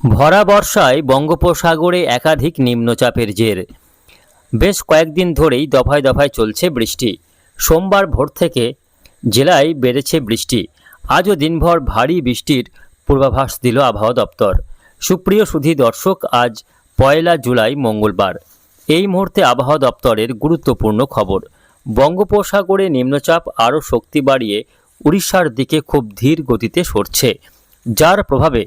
ভরা বর্ষায় বঙ্গোপসাগরে একাধিক নিম্নচাপের জের। বেশ কয়েকদিন ধরেই দফায় দফায় চলছে বৃষ্টি। সোমবার ভোর থেকে জেলায় বেড়েছে বৃষ্টি। আজও দিনভর ভারী বৃষ্টির পূর্বাভাস দিল আবহাওয়া দপ্তর। সুপ্রিয় সুধী দর্শক, আজ পয়লা জুলাই মঙ্গলবার। এই মুহূর্তে আবহাওয়া দপ্তরের গুরুত্বপূর্ণ খবর। বঙ্গোপসাগরে নিম্নচাপ আরও শক্তি বাড়িয়ে উড়িষ্যার দিকে খুব ধীর গতিতে সরছে, যার প্রভাবে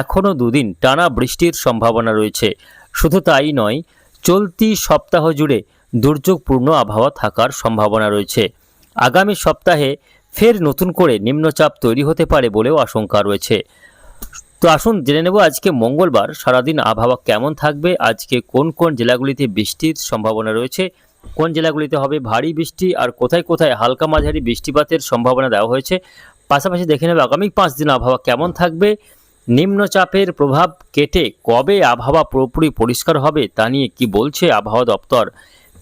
এখনও দুদিন টানা বৃষ্টির সম্ভাবনা রয়েছে। শুধু তাই নয়, চলতি সপ্তাহ জুড়ে দুর্যোগপূর্ণ আবহাওয়া থাকার সম্ভাবনা রয়েছে। আগামী সপ্তাহে ফের নতুন করে নিম্নচাপ তৈরি হতে পারে বলেও আশঙ্কা রয়েছে। তো আসুন জেনে নেব আজকে মঙ্গলবার সারাদিন আবহাওয়া কেমন থাকবে, আজকে কোন কোন জেলাগুলিতে বৃষ্টির সম্ভাবনা রয়েছে, কোন জেলাগুলিতে হবে ভারী বৃষ্টি আর কোথায় কোথায় হালকা মাঝারি বৃষ্টিপাতের সম্ভাবনা দেওয়া হয়েছে, পাশাপাশি দেখে নেব আগামী পাঁচ দিন আবহাওয়া কেমন থাকবে নিম্নচাপের প্রভাব কেটে কবে আবহাওয়া পুরোপুরি পরিষ্কার হবে তা নিয়ে কি বলছে আবহাওয়া দপ্তর?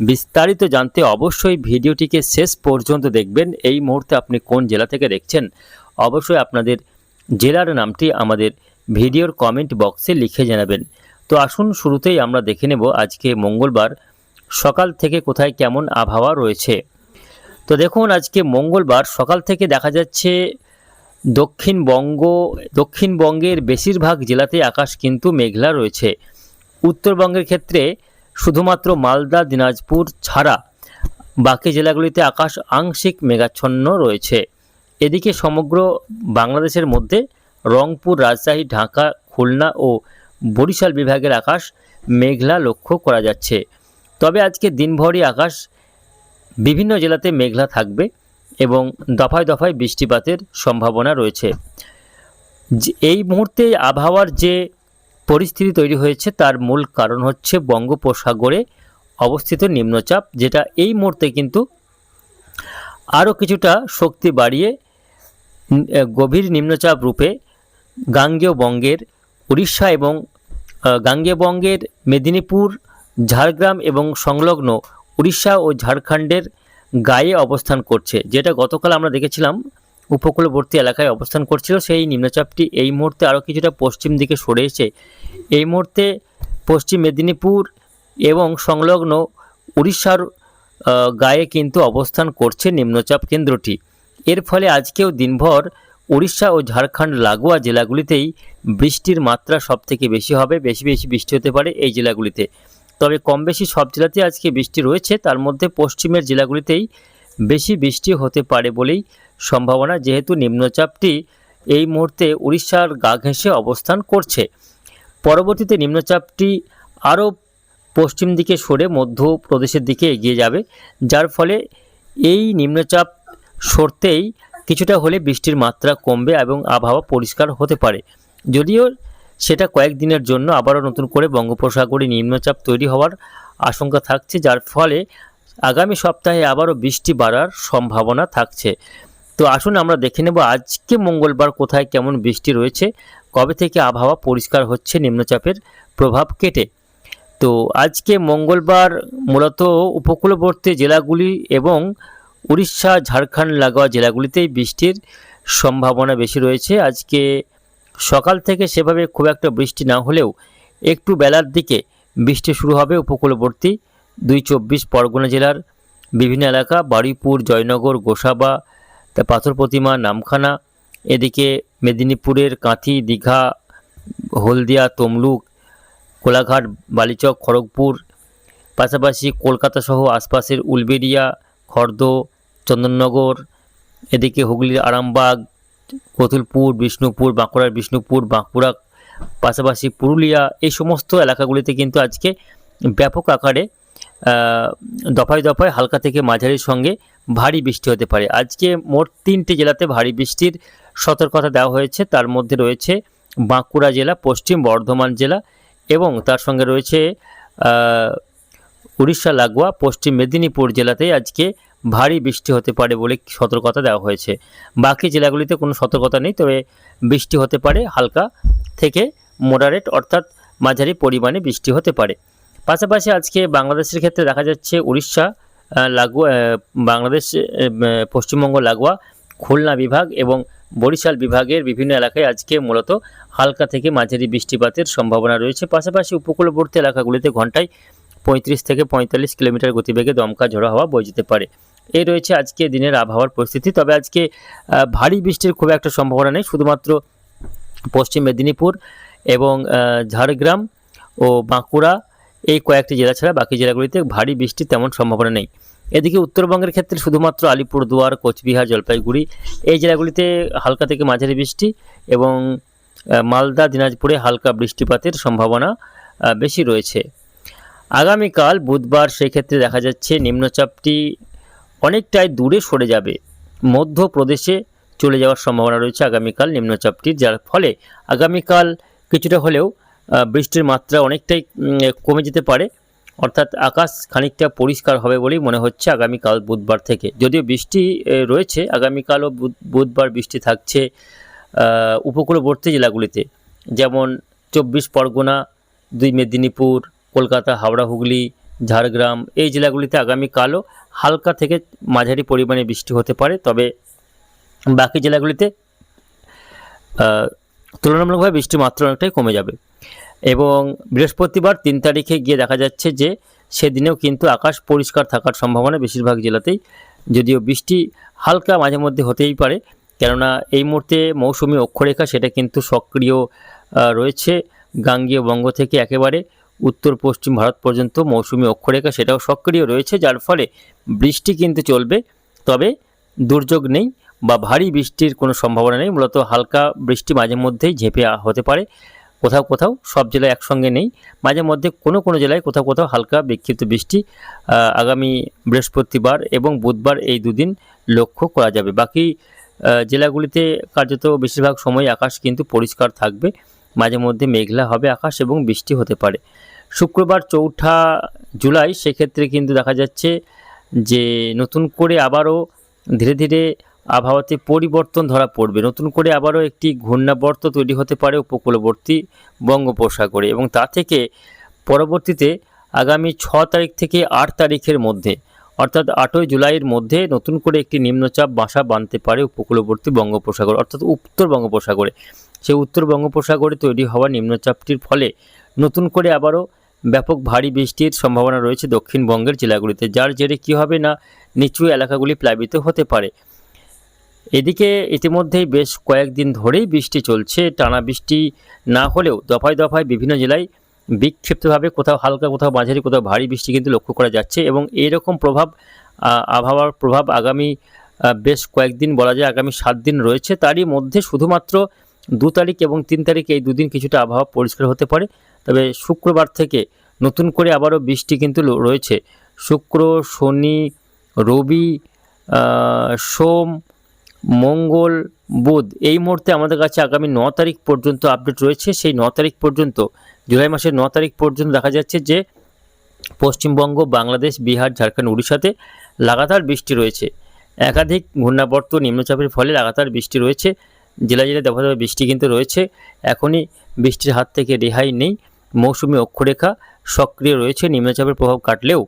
বিস্তারিত জানতে অবশ্যই ভিডিওটিকে শেষ পর্যন্ত দেখবেন। এই মুহূর্তে আপনি কোন জেলা থেকে দেখছেন? অবশ্যই আপনাদের জেলার নামটি আমাদের ভিডিওর কমেন্ট বক্সে লিখে জানাবেন। তো আসুন, শুরুতেই আমরা দেখে নেব আজকে মঙ্গলবার। সকাল থেকে কোথায় কেমন আবহাওয়া রয়েছে? তো দেখুন, আজকে মঙ্গলবার সকাল থেকে দেখা যাচ্ছে দক্ষিণবঙ্গ দক্ষিণবঙ্গের বেশিরভাগ জেলাতে আকাশ কিন্তু মেঘলা রয়েছে। উত্তরবঙ্গের ক্ষেত্রে শুধুমাত্র মালদা, দিনাজপুর ছাড়া বাকি জেলাগুলিতে আকাশ আংশিক মেঘাচ্ছন্ন রয়েছে। এদিকে সমগ্র বাংলাদেশের মধ্যে রংপুর, রাজশাহী, ঢাকা, খুলনা ও বরিশাল বিভাগের আকাশ মেঘলা লক্ষ্য করা যাচ্ছে। তবে আজকে দিনভরই আকাশ বিভিন্ন জেলাতে মেঘলা থাকবে। এবং দফায় দফায় বৃষ্টিপাতের সম্ভাবনা রয়েছে। এই মুহূর্তে আবহাওয়ার যে পরিস্থিতি তৈরি হয়েছে, তার মূল কারণ হচ্ছে বঙ্গোপসাগরে অবস্থিত নিম্নচাপ, যেটা এই মুহূর্তে কিন্তু আরও কিছুটা শক্তি বাড়িয়ে গভীর নিম্নচাপ রূপে গাঙ্গেয় বঙ্গের উড়িষ্যা এবং গাঙ্গেয় বঙ্গের মেদিনীপুর, ঝাড়গ্রাম এবং সংলগ্ন উড়িষ্যা ও ঝাড়খণ্ডের গায়ে অবস্থান করছে, যেটা গতকাল আমরা দেখেছিলাম, উপকূলবর্তী এলাকায় অবস্থান করছিল। সেই নিম্নচাপটি এই মুহূর্তে আরও কিছুটা পশ্চিম দিকে সরে এসে এই মুহূর্তে পশ্চিম মেদিনীপুর এবং সংলগ্ন উড়িষ্যার গায়ে কিন্তু অবস্থান করছে নিম্নচাপ কেন্দ্রটি। এর ফলে আজকেও দিনভর উড়িষ্যা ও ঝাড়খণ্ড লাগোয়া জেলাগুলিতেই বৃষ্টির মাত্রা সবথেকে বেশি হবে, বেশি বেশি বৃষ্টি হতে পারে এই জেলাগুলিতে। তবে কম বেশি সব জেলাতে আজকে বৃষ্টি রয়েছে। তার মধ্যে পশ্চিমের জেলাগুলিতেই বেশি বৃষ্টি হতে পারে বলেই সম্ভাবনা, যেহেতু নিম্নচাপটি এই মুহূর্তে উড়িষ্যার গা ঘেঁষে অবস্থান করছে। পরবর্তীতে নিম্নচাপটি আরও পশ্চিম দিকে সরে মধ্যপ্রদেশের দিকে এগিয়ে যাবে। যার ফলে এই নিম্নচাপ সরতেই কিছুটা হলে বৃষ্টির মাত্রা কমবে এবং আবহাওয়া পরিষ্কার হতে পারে। যদিও সেটা কয়েকদিনের জন্য আবারও নতুন করে বঙ্গোপসাগরে নিম্নচাপ তৈরি হওয়ার আশঙ্কা থাকছে, যার ফলে আগামী সপ্তাহে আবারও বৃষ্টি বাড়ার সম্ভাবনা থাকছে। তো আসুন আমরা দেখে নেব আজকে মঙ্গলবার কোথায় কেমন বৃষ্টি রয়েছে, কবে থেকে আবহাওয়া পরিষ্কার হচ্ছে নিম্নচাপের প্রভাব কেটে। তো আজকে মঙ্গলবার মূলত উপকূলবর্তী জেলাগুলি এবং উড়িষ্যা, ঝাড়খণ্ড লাগোয়া জেলাগুলিতেই বৃষ্টির সম্ভাবনা বেশি রয়েছে। আজকে সকাল থেকে সেভাবে খুব একটা বৃষ্টি না হলেও একটু বেলার দিকে বৃষ্টি শুরু হবে উপকূলবর্তী দুই চব্বিশ পরগনা জেলার বিভিন্ন এলাকা, বারুইপুর, জয়নগর, গোসাবা, তা পাথর প্রতিমা, নামখানা, এদিকে মেদিনীপুরের কাঁথি, দীঘা, হলদিয়া, তমলুক, কোলাঘাট, বালিচক, খড়গপুর, পাশাপাশি কলকাতা সহ আশপাশের উলবেড়িয়া, খর্দ, চন্দননগর, এদিকে হুগলির আরামবাগ কতুলপুর, বিষ্ণুপুর, বাঁকুড়ার বিষ্ণুপুর বাঁকুড়া পাশাপাশি পুরুলিয়া, এই সমস্ত এলাকাগুলিতে কিন্তু আজকে ব্যাপক আকারে দফায় দফায় হালকা থেকে মাঝারির সঙ্গে ভারী বৃষ্টি হতে পারে। আজকে মোট তিনটি জেলাতে ভারী বৃষ্টির সতর্কতা দেওয়া হয়েছে। তার মধ্যে রয়েছে বাঁকুড়া জেলা, পশ্চিম বর্ধমান জেলা এবং তার সঙ্গে রয়েছে উড়িষ্যা, লাগোয়া, পশ্চিম মেদিনীপুর জেলাতেই আজকে ভারী বৃষ্টি হতে পারে বলে সতর্কতা দেওয়া হয়েছে। বাকি জেলাগুলিতে কোনো সতর্কতা নেই, তবে বৃষ্টি হতে পারে হালকা থেকে মোডারেট অর্থাৎ মাঝারি পরিমাণে বৃষ্টি হতে পারে। পাশাপাশি আজকে বাংলাদেশের ক্ষেত্রে দেখা যাচ্ছে উড়িষ্যা লাগোয়া বাংলাদেশ পশ্চিমবঙ্গ, লাগোয়া, খুলনা বিভাগ এবং বরিশাল বিভাগের বিভিন্ন এলাকায় আজকে মূলত হালকা থেকে মাঝারি বৃষ্টিপাতের সম্ভাবনা রয়েছে। পাশাপাশি উপকূলবর্তী এলাকাগুলিতে ঘন্টায় পঁয়ত্রিশ থেকে পঁয়তাল্লিশ কিলোমিটার গতিবেগে দমকা ঝোড়ো হাওয়া বয়ে যেতে পারে। এই রয়েছে আজকে দিনের আবহাওয়ার পরিস্থিতি। তবে আজকে ভারী বৃষ্টির খুব একটা সম্ভাবনা নেই। শুধুমাত্র পশ্চিম মেদিনীপুর এবং ঝাড়গ্রাম ও বাঁকুড়া এই কয়েকটি জেলা ছাড়া বাকি জেলাগুলিতে ভারী বৃষ্টির তেমন সম্ভাবনা নেই। এদিকে উত্তরবঙ্গের ক্ষেত্রে শুধুমাত্র আলিপুরদুয়ার, কোচবিহার, জলপাইগুড়ি এই জেলাগুলিতে হালকা থেকে মাঝারি বৃষ্টি এবং মালদা, দিনাজপুরে হালকা বৃষ্টিপাতের সম্ভাবনা বেশি রয়েছে। আগামীকাল বুধবার সেই ক্ষেত্রে দেখা যাচ্ছে নিম্নচাপটি অনেকটাই দূরে সরে যাবে। মধ্যপ্রদেশে চলে যাওয়ার সম্ভাবনা রয়েছে আগামীকাল নিম্নচাপটির, যার ফলে আগামীকাল কিছুটা হলেও বৃষ্টির মাত্রা অনেকটাই কমে যেতে পারে। অর্থাৎ আকাশ খানিকটা পরিষ্কার হবে বলেই মনে হচ্ছে আগামীকাল বুধবার থেকে। যদিও বৃষ্টি রয়েছে, আগামীকালও বুধ- বুধবার বৃষ্টি থাকছে উপকূলবর্তী জেলাগুলিতে। যেমন চব্বিশ পরগনা, দুই মেদিনীপুর, কলকাতা, হাওড়া, হুগলি, ঝাড়গ্রাম, এই জেলাগুলিতে আগামীকালও হালকা থেকে মাঝারি পরিমাণে বৃষ্টি হতে পারে, তবে বাকি জেলাগুলিতে তুলনামূলকভাবে বৃষ্টির মাত্রা অনেকটাই কমে যাবে। এবং বৃহস্পতিবার তিন তারিখে গিয়ে দেখা যাচ্ছে যে, সেদিনেও কিন্তু আকাশ পরিষ্কার থাকার সম্ভাবনা বেশিরভাগ জেলাতেই, যদিও বৃষ্টি হালকা মাঝে মধ্যে হতেই পারে, কেননা এই মুহূর্তে মৌসুমি অক্ষরেখা সেটা কিন্তু সক্রিয় রয়েছে। গাঙ্গীয় বঙ্গ থেকে একেবারে উত্তর পশ্চিম ভারত পর্যন্ত মৌসুমি অক্ষরেখা সেটাও সক্রিয় রয়েছে, যার ফলে বৃষ্টি কিন্তু চলবে। তবে দুর্যোগ নেই বা ভারী বৃষ্টির কোনো সম্ভাবনা নেই, মূলত হালকা বৃষ্টি মাঝে মধ্যেই ঝেঁপে হতে পারে। কোথাও কোথাও সব জেলায় একসঙ্গে নেই। মাঝে মধ্যে কোনো কোনো জেলায় কোথাও কোথাও হালকা বিক্ষিপ্ত বৃষ্টি আগামী বৃহস্পতিবার এবং বুধবার এই দুদিন লক্ষ্য করা যাবে। বাকি জেলাগুলিতে কার্যত বেশিরভাগ সময় আকাশ কিন্তু পরিষ্কার থাকবে। মাঝে মধ্যে মেঘলা হবে আকাশ এবং বৃষ্টি হতে পারে। শুক্রবার চৌঠা জুলাই সেক্ষেত্রে কিন্তু দেখা যাচ্ছে যে নতুন করে আবারও ধীরে ধীরে আবহাওয়াতে পরিবর্তন ধরা পড়বে। নতুন করে আবারও একটি ঘূর্ণাবর্ত তৈরি হতে পারে উপকূলবর্তী বঙ্গোপসাগরে এবং তা থেকে পরবর্তীতে আগামী ছ তারিখ থেকে আট তারিখের মধ্যে অর্থাৎ আটই জুলাইয়ের মধ্যে নতুন করে একটি নিম্নচাপ বাসা বাঁধতে পারে উপকূলবর্তী বঙ্গোপসাগর অর্থাৎ উত্তর বঙ্গোপসাগরে। সেই উত্তর বঙ্গোপসাগরে তৈরি হওয়া নিম্নচাপটির ফলে নতুন করে আবারও ব্যাপক ভারী বৃষ্টির সম্ভাবনা রয়েছে দক্ষিণবঙ্গের জেলাগুলিতে, যার জেরে কী হবে না নিচু এলাকাগুলি প্লাবিত হতে পারে। এদিকে ইতিমধ্যেই বেশ কয়েকদিন ধরেই বৃষ্টি চলছে। টানা বৃষ্টি না হলেও দফায় দফায় বিভিন্ন জেলায় বিক্ষিপ্তভাবে কোথাও হালকা, কোথাও মাঝারি, কোথাও ভারী বৃষ্টি কিন্তু লক্ষ্য করা যাচ্ছে এবং এরকম প্রভাব আবহাওয়ার প্রভাব আগামী বেশ কয়েকদিন বলা যায় আগামী সাত দিন রয়েছে। তারই মধ্যে শুধুমাত্র দু তারিখ এবং তিন তারিখ এই দুদিন কিছুটা আবহাওয়া পরিষ্কার হতে পারে। তবে শুক্রবার থেকে নতুন করে আবারও বৃষ্টি কিন্তু রয়েছে। শুক্র, শনি, রবি সোম, মঙ্গল, বুধ এই মুহূর্তে আমাদের কাছে আগামী ন তারিখ পর্যন্ত আপডেট রয়েছে। সেই ন তারিখ পর্যন্ত, জুলাই মাসের ন তারিখ পর্যন্ত দেখা যাচ্ছে যে পশ্চিমবঙ্গ, বাংলাদেশ, বিহার, ঝাড়খণ্ড, উড়িষ্যাতে লাগাতার বৃষ্টি রয়েছে। একাধিক ঘূর্ণাবর্ত নিম্নচাপের ফলে লাগাতার বৃষ্টি রয়েছে। জেলা জেলায় দফা বৃষ্টি কিন্তু রয়েছে। এখনই বৃষ্টির হাত থেকে রেহাই নেই। মৌসুমি অক্ষরেখা সক্রিয় রয়েছে, নিম্নচাপের প্রভাব কাটলেও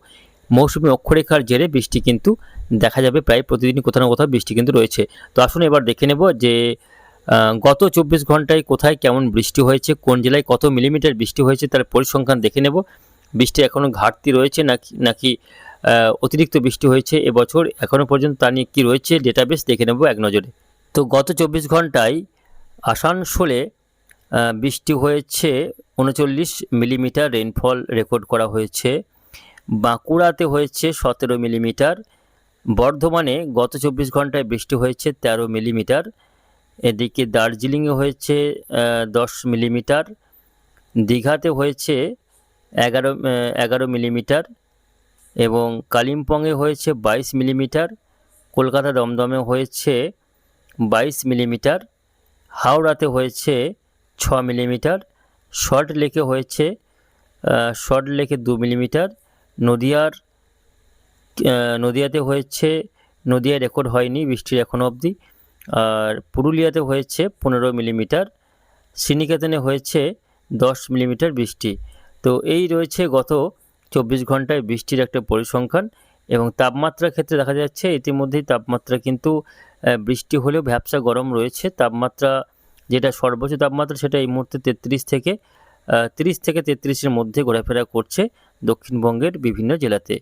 মৌসুমি অক্ষরেখার জেরে বৃষ্টি কিন্তু দেখা যাবে, প্রায় প্রতিদিনই কোথাও না কোথাও বৃষ্টি কিন্তু রয়েছে। তো আসুন এবার দেখে নেব যে গত চব্বিশ ঘন্টায় কোথায় কেমন বৃষ্টি হয়েছে, কোন জেলায় কত মিলিমিটার বৃষ্টি হয়েছে তার পরিসংখ্যান দেখে নেব। বৃষ্টি এখনও ঘাটতি রয়েছে নাকি নাকি অতিরিক্ত বৃষ্টি হয়েছে এবছর এখনও পর্যন্ত তা নিয়ে কী রয়েছে ডেটাবেস দেখে নেব এক নজরে। তো গত চব্বিশ ঘন্টায় আসানসোলে বৃষ্টি হয়েছে, উনচল্লিশ মিলিমিটার রেনফল রেকর্ড করা হয়েছে। বাঁকুড়াতে হয়েছে সতেরো মিলিমিটার, বর্ধমানে গত চব্বিশ ঘন্টায় বৃষ্টি হয়েছে তেরো মিলিমিটার। এদিকে দার্জিলিংয়ে হয়েছে দশ মিলিমিটার, দীঘাতে হয়েছে এগারো এগারো মিলিমিটার এবং কালিম্পংয়ে হয়েছে বাইশ মিলিমিটার, কলকাতা দমদমে হয়েছে বাইশ মিলিমিটার, হাওড়াতে হয়েছে ছ মিলিমিটার, শর্ট লেকে হয়েছে শর্ট লেকে দু মিলিমিটার, নদিয়ার নদিয়াতে হয়েছে নদিয়ায় রেকর্ড হয়নি বৃষ্টির এখনও অবধি, আর পুরুলিয়াতে হয়েছে পনেরো মিলিমিটার, শ্রীনিকেতনে হয়েছে দশ মিলিমিটার বৃষ্টি। তো এই রয়েছে গত চব্বিশ ঘন্টায় বৃষ্টির একটা পরিসংখ্যান এবং তাপমাত্রার ক্ষেত্রে দেখা যাচ্ছে ইতিমধ্যেই তাপমাত্রা কিন্তু বৃষ্টি হলেও ভ্যাবসা গরম রয়েছে, তাপমাত্রা যেটা সর্বোচ্চ তাপমাত্রা সেটা এই মুহূর্তে তেত্রিশ থেকে তিরিশ থেকে তেত্রিশের মধ্যে ঘোরাফেরা করছে দক্ষিণবঙ্গের বিভিন্ন জেলাতে।